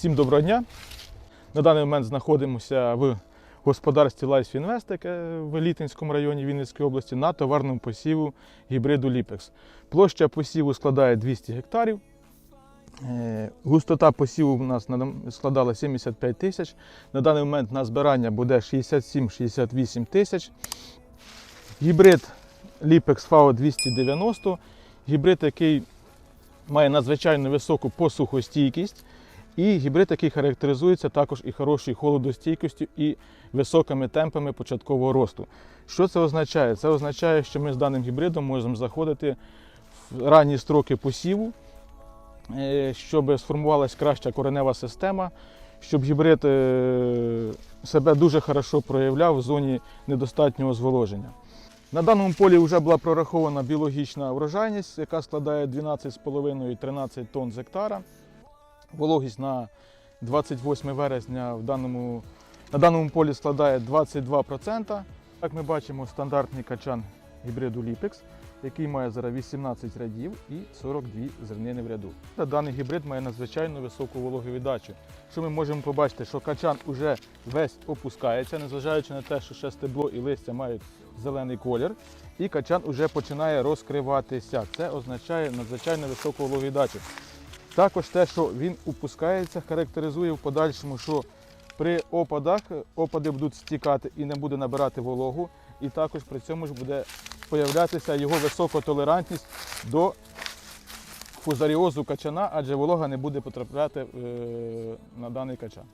Всім доброго дня. На даний момент знаходимося в господарстві Life Invest, яке в Елітинському районі Вінницької області, на товарному посіву гібриду Ліпекс. Площа посіву складає 200 гектарів. Е, Густота посіву у нас складала 75 тисяч. На даний момент на збирання буде 67-68 тисяч. Гібрид Lipex FAO 290. Гібрид, який має надзвичайно високу посухостійкість. І гібрид, який характеризується також і хорошою холодостійкістю, і високими темпами початкового росту. Що це означає? Це означає, що ми з даним гібридом можемо заходити в ранні строки посіву, е, щоб сформувалася краща коренева система, щоб гібрид е, себе дуже хорошо проявляв в зоні недостатнього зволоження. На даному полі вже була прорахована біологічна врожайність, яка складає 12,5-13 тонн з гектара. Вологість на 28 вересня в даному, на даному полі складає 22%. Як ми бачимо, стандартний качан гібриду Lipex, який має зараз 18 рядів і 42 зернини в ряду. Даний гібрид має надзвичайно високу вологовіддачу. Що ми можемо побачити, що качан уже весь опускається, незважаючи на те, що ще стебло і листя мають зелений колір, і качан уже починає розкриватися. Це означає надзвичайно високу вологовіддачу. Також те, що він упускається, характеризує в подальшому, що при опадах опади будуть стікати і не буде набирати вологу, і також при цьому ж буде появлятися його висока толерантність до фузаріозу качана, адже волога не буде потрапляти е, на даний качан.